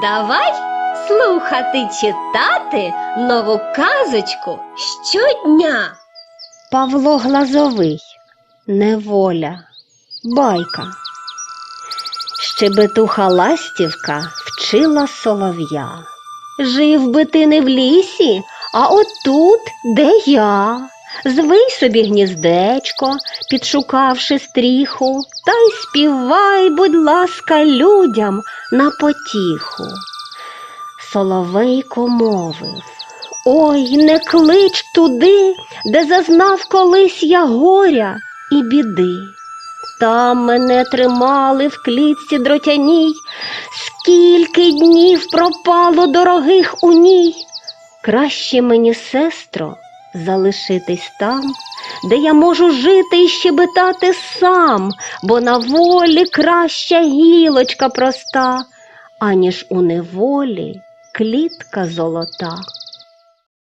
Давай слухати читати нову казочку щодня. Павло Глазовий Неволя Байка Щебетуха ластівка вчила солов'я. Жив би ти не в лісі, а отут, де я. Звий собі гніздечко, підшукавши стріху, та й співай, будь ласка, людям на потіху. Соловейко мовив Ой, не клич туди, де зазнав колись я горя і біди. Там мене тримали в клітці дротяній, скільки днів пропало дорогих у ній. Краще мені, сестро, залишитись там, де я можу жити і щебетати сам, бо на волі краща гілочка проста, аніж у неволі клітка золота.